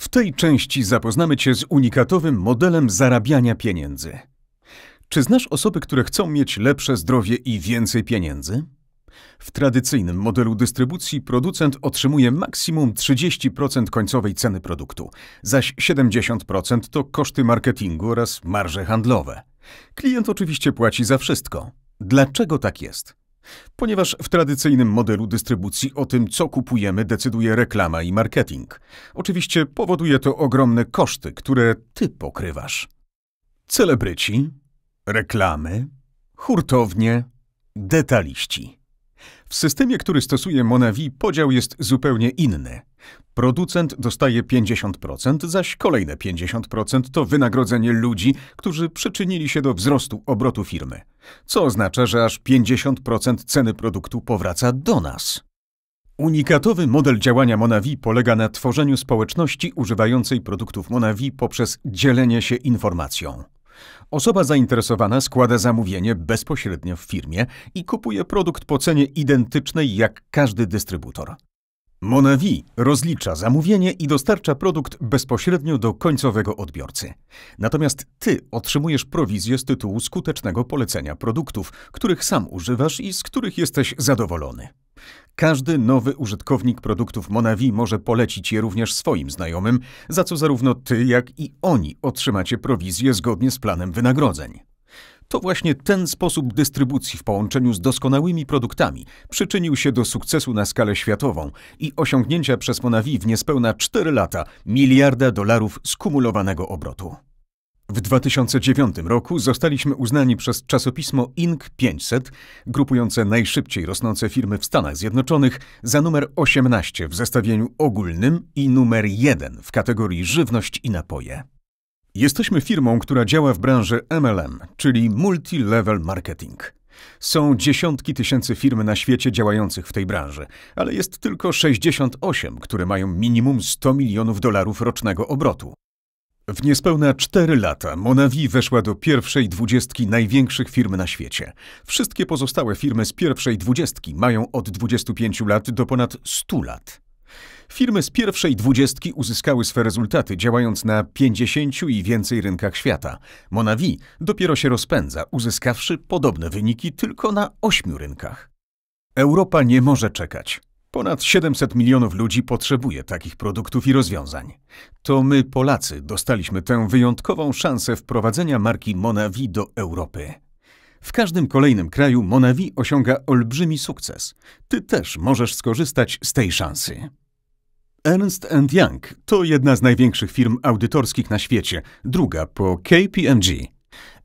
W tej części zapoznamy Cię z unikatowym modelem zarabiania pieniędzy. Czy znasz osoby, które chcą mieć lepsze zdrowie i więcej pieniędzy? W tradycyjnym modelu dystrybucji producent otrzymuje maksimum 30% końcowej ceny produktu, zaś 70% to koszty marketingu oraz marże handlowe. Klient oczywiście płaci za wszystko. Dlaczego tak jest? Ponieważ w tradycyjnym modelu dystrybucji o tym, co kupujemy, decyduje reklama i marketing. Oczywiście powoduje to ogromne koszty, które ty pokrywasz. Celebryci, reklamy, hurtownie, detaliści. W systemie, który stosuje Monavi, podział jest zupełnie inny. Producent dostaje 50%, zaś kolejne 50% to wynagrodzenie ludzi, którzy przyczynili się do wzrostu obrotu firmy, co oznacza, że aż 50% ceny produktu powraca do nas. Unikatowy model działania Monavi polega na tworzeniu społeczności używającej produktów Monavi poprzez dzielenie się informacją. Osoba zainteresowana składa zamówienie bezpośrednio w firmie i kupuje produkt po cenie identycznej jak każdy dystrybutor. Monavi rozlicza zamówienie i dostarcza produkt bezpośrednio do końcowego odbiorcy. Natomiast ty otrzymujesz prowizję z tytułu skutecznego polecenia produktów, których sam używasz i z których jesteś zadowolony. Każdy nowy użytkownik produktów Monavi może polecić je również swoim znajomym, za co zarówno ty, jak i oni otrzymacie prowizję zgodnie z planem wynagrodzeń. To właśnie ten sposób dystrybucji w połączeniu z doskonałymi produktami przyczynił się do sukcesu na skalę światową i osiągnięcia przez Monavi w niespełna 4 lata miliarda dolarów skumulowanego obrotu. W 2009 roku zostaliśmy uznani przez czasopismo Inc. 500, grupujące najszybciej rosnące firmy w Stanach Zjednoczonych, za numer 18 w zestawieniu ogólnym i numer 1 w kategorii żywność i napoje. Jesteśmy firmą, która działa w branży MLM, czyli Multi-Level Marketing. Są dziesiątki tysięcy firm na świecie działających w tej branży, ale jest tylko 68, które mają minimum 100 milionów dolarów rocznego obrotu. W niespełna 4 lata Monavi weszła do pierwszej dwudziestki największych firm na świecie. Wszystkie pozostałe firmy z pierwszej dwudziestki mają od 25 lat do ponad 100 lat. Firmy z pierwszej dwudziestki uzyskały swe rezultaty działając na 50 i więcej rynkach świata. Monavi dopiero się rozpędza, uzyskawszy podobne wyniki tylko na 8 rynkach. Europa nie może czekać. Ponad 700 milionów ludzi potrzebuje takich produktów i rozwiązań. To my, Polacy, dostaliśmy tę wyjątkową szansę wprowadzenia marki Monavi do Europy. W każdym kolejnym kraju Monavi osiąga olbrzymi sukces. Ty też możesz skorzystać z tej szansy. Ernst Young to jedna z największych firm audytorskich na świecie, druga po KPMG.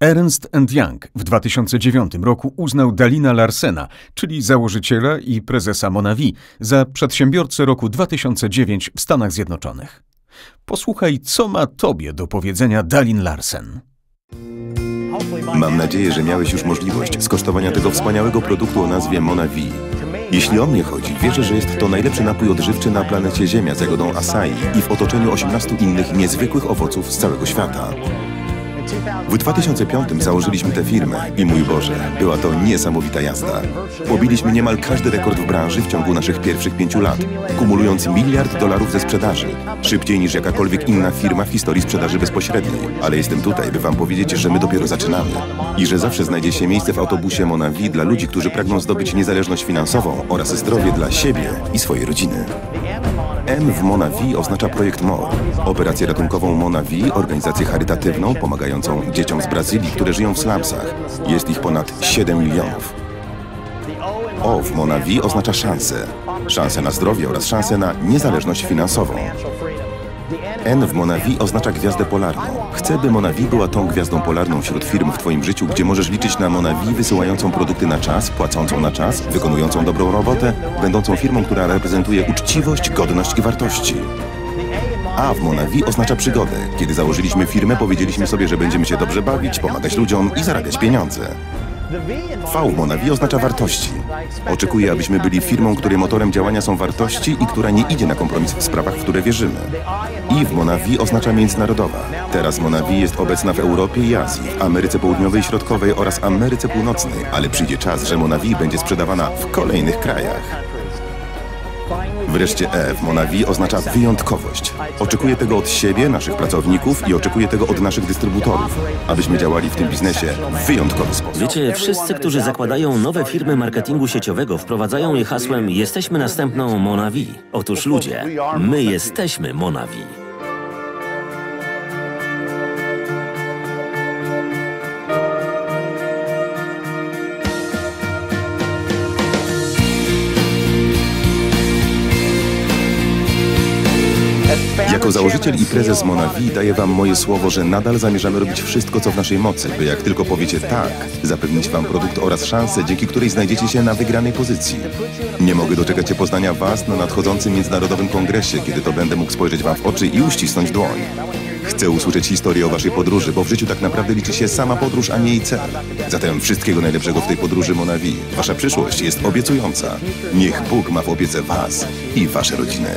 Ernst Young w 2009 roku uznał Dalina Larsena, czyli założyciela i prezesa Monavi, za przedsiębiorcę roku 2009 w Stanach Zjednoczonych. Posłuchaj, co ma tobie do powiedzenia Dalin Larsen. Mam nadzieję, że miałeś już możliwość skosztowania tego wspaniałego produktu o nazwie Monavi. Jeśli o mnie chodzi, wierzę, że jest to najlepszy napój odżywczy na planecie Ziemia z jagodą i w otoczeniu 18 innych niezwykłych owoców z całego świata. W 2005 założyliśmy tę firmę i mój Boże, była to niesamowita jazda. Pobiliśmy niemal każdy rekord w branży w ciągu naszych pierwszych pięciu lat, kumulując miliard dolarów ze sprzedaży. Szybciej niż jakakolwiek inna firma w historii sprzedaży bezpośredniej. Ale jestem tutaj, by Wam powiedzieć, że my dopiero zaczynamy. I że zawsze znajdzie się miejsce w autobusie Monavi dla ludzi, którzy pragną zdobyć niezależność finansową oraz zdrowie dla siebie i swojej rodziny. M w Monavi oznacza projekt MOR, operację ratunkową Monavi, organizację charytatywną pomagającą dzieciom z Brazylii, które żyją w slumsach. Jest ich ponad 7 milionów. O w Monavi oznacza szansę. Szansę na zdrowie oraz szansę na niezależność finansową. N w Monavi oznacza gwiazdę polarną. Chcę, by Monavi była tą gwiazdą polarną wśród firm w Twoim życiu, gdzie możesz liczyć na Monavi wysyłającą produkty na czas, płacącą na czas, wykonującą dobrą robotę, będącą firmą, która reprezentuje uczciwość, godność i wartości. A w Monavi oznacza przygodę. Kiedy założyliśmy firmę, powiedzieliśmy sobie, że będziemy się dobrze bawić, pomagać ludziom i zarabiać pieniądze. V Monavi oznacza wartości. Oczekuję, abyśmy byli firmą, której motorem działania są wartości i która nie idzie na kompromis w sprawach, w które wierzymy. I w Monavi oznacza międzynarodowa. Teraz Monavi jest obecna w Europie i Azji, w Ameryce Południowej i Środkowej oraz Ameryce Północnej, ale przyjdzie czas, że Monavi będzie sprzedawana w kolejnych krajach. Wreszcie E w Monavi oznacza wyjątkowość. Oczekuję tego od siebie, naszych pracowników i oczekuję tego od naszych dystrybutorów, abyśmy działali w tym biznesie w wyjątkowy sposób. Wiecie, wszyscy, którzy zakładają nowe firmy marketingu sieciowego, wprowadzają je hasłem Jesteśmy następną Monavi. Otóż ludzie, my jesteśmy Monavi. Jako założyciel i prezes Monavi daję wam moje słowo, że nadal zamierzamy robić wszystko, co w naszej mocy, by jak tylko powiecie tak, zapewnić wam produkt oraz szansę, dzięki której znajdziecie się na wygranej pozycji. Nie mogę doczekać się poznania was na nadchodzącym międzynarodowym kongresie, kiedy to będę mógł spojrzeć wam w oczy i uścisnąć dłoń. Chcę usłyszeć historię o waszej podróży, bo w życiu tak naprawdę liczy się sama podróż, a nie jej cel. Zatem wszystkiego najlepszego w tej podróży Monavi. Wasza przyszłość jest obiecująca. Niech Bóg ma w opiece was i wasze rodziny.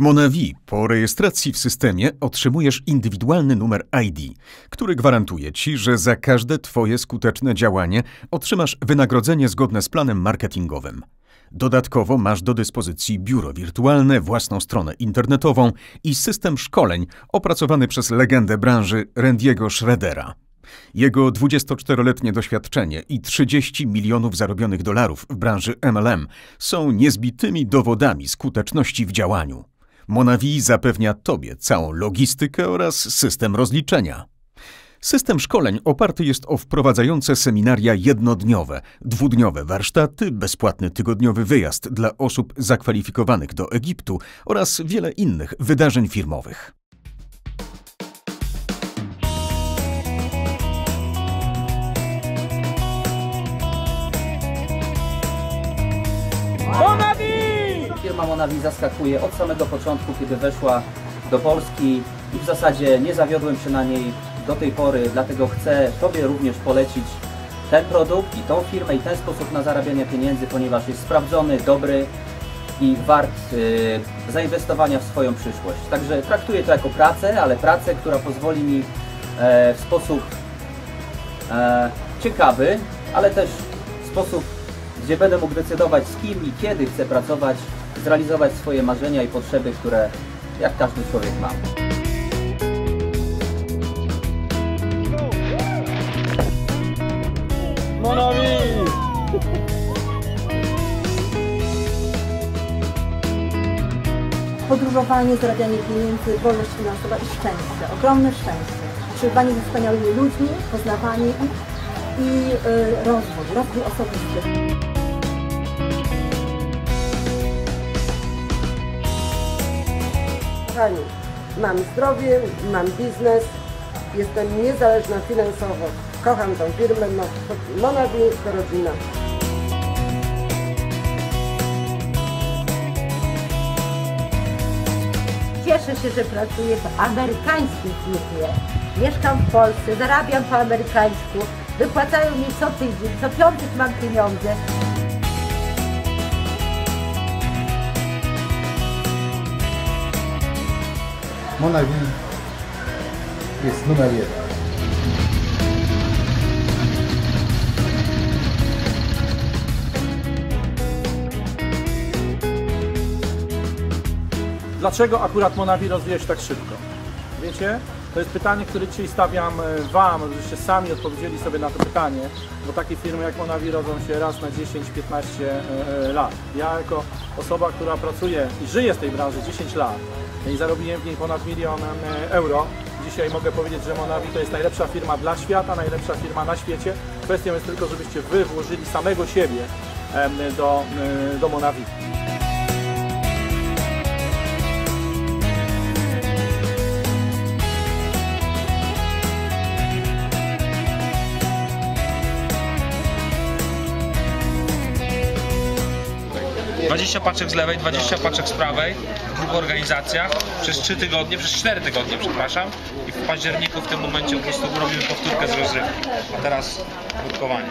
W Monavi po rejestracji w systemie otrzymujesz indywidualny numer ID, który gwarantuje ci, że za każde Twoje skuteczne działanie otrzymasz wynagrodzenie zgodne z planem marketingowym. Dodatkowo masz do dyspozycji biuro wirtualne, własną stronę internetową i system szkoleń opracowany przez legendę branży Randiego Schroedera. Jego 24-letnie doświadczenie i 30 milionów zarobionych dolarów w branży MLM są niezbitymi dowodami skuteczności w działaniu. Monavi zapewnia Tobie całą logistykę oraz system rozliczenia. System szkoleń oparty jest o wprowadzające seminaria jednodniowe, dwudniowe warsztaty, bezpłatny tygodniowy wyjazd dla osób zakwalifikowanych do Egiptu oraz wiele innych wydarzeń firmowych. Firma Monavi zaskakuje od samego początku, kiedy weszła do Polski i w zasadzie nie zawiodłem się na niej do tej pory, dlatego chcę Tobie również polecić ten produkt i tą firmę i ten sposób na zarabianie pieniędzy, ponieważ jest sprawdzony, dobry i wart y, zainwestowania w swoją przyszłość. Także traktuję to jako pracę, ale pracę, która pozwoli mi e, w sposób e, ciekawy, ale też w sposób, gdzie będę mógł decydować z kim i kiedy chcę pracować, zrealizować swoje marzenia i potrzeby, które jak każdy człowiek ma. podróżowanie, zarabianie pieniędzy, wolność finansowa i szczęście, ogromne szczęście. Przebywanie ze wspaniałymi ludźmi, poznawanie ich i y, rozwój, rozwój osobisty. Mam zdrowie, mam biznes, jestem niezależna finansowo. Kocham tą firmę, no, Monavi to rodzina. Cieszę się, że pracuję w amerykańskiej firmie. Mieszkam w Polsce, zarabiam po amerykańsku, wypłacają mi co tydzień, co piątek mam pieniądze. Monavi jest numer jeden. Dlaczego akurat Monavi rozwija się tak szybko? Wiecie? To jest pytanie, które dzisiaj stawiam e, Wam, żebyście sami odpowiedzieli sobie na to pytanie, bo takie firmy jak Monavi rodzą się raz na 10-15 e, lat. Ja jako osoba, która pracuje i żyje z tej branży 10 lat i zarobiłem w niej ponad milion e, euro, dzisiaj mogę powiedzieć, że Monavi to jest najlepsza firma dla świata, najlepsza firma na świecie. Kwestią jest tylko, żebyście Wy włożyli samego siebie do, e, do Monavi. 20 paczek z lewej, 20 paczek z prawej w dwóch organizacjach przez 3 tygodnie, przez 4 tygodnie, przepraszam. I w październiku w tym momencie po prostu robimy powtórkę z rozrywki. A teraz nurkowanie.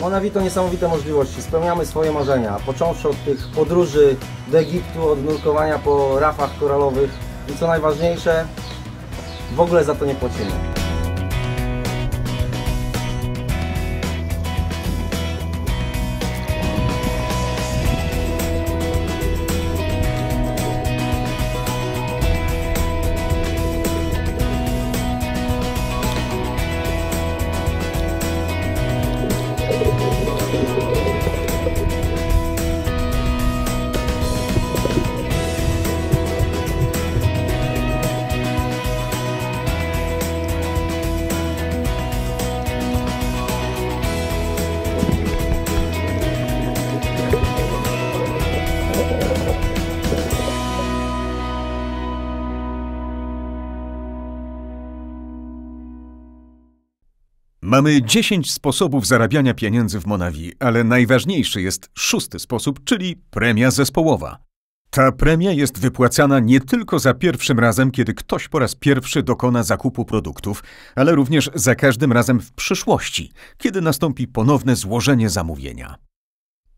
Monavi to niesamowite możliwości. Spełniamy swoje marzenia, począwszy od tych podróży do Egiptu, od nurkowania po rafach koralowych i co najważniejsze, w ogóle za to nie płacimy. Mamy 10 sposobów zarabiania pieniędzy w Monavi, ale najważniejszy jest szósty sposób, czyli premia zespołowa. Ta premia jest wypłacana nie tylko za pierwszym razem, kiedy ktoś po raz pierwszy dokona zakupu produktów, ale również za każdym razem w przyszłości, kiedy nastąpi ponowne złożenie zamówienia.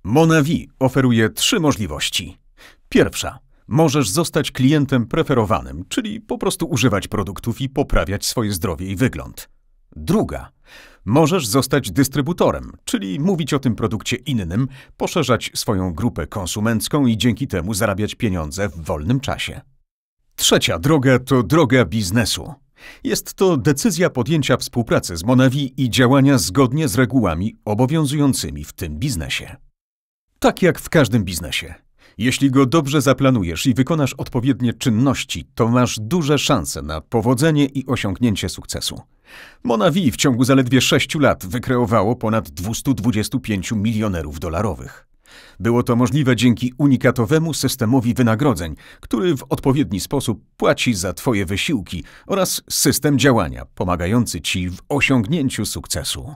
Monavi oferuje trzy możliwości. Pierwsza. Możesz zostać klientem preferowanym, czyli po prostu używać produktów i poprawiać swoje zdrowie i wygląd. Druga. Możesz zostać dystrybutorem, czyli mówić o tym produkcie innym, poszerzać swoją grupę konsumencką i dzięki temu zarabiać pieniądze w wolnym czasie. Trzecia droga to droga biznesu. Jest to decyzja podjęcia współpracy z Monavi i działania zgodnie z regułami obowiązującymi w tym biznesie. Tak jak w każdym biznesie. Jeśli go dobrze zaplanujesz i wykonasz odpowiednie czynności, to masz duże szanse na powodzenie i osiągnięcie sukcesu. Monavi w ciągu zaledwie 6 lat wykreowało ponad 225 milionerów dolarowych. Było to możliwe dzięki unikatowemu systemowi wynagrodzeń, który w odpowiedni sposób płaci za Twoje wysiłki oraz system działania pomagający Ci w osiągnięciu sukcesu.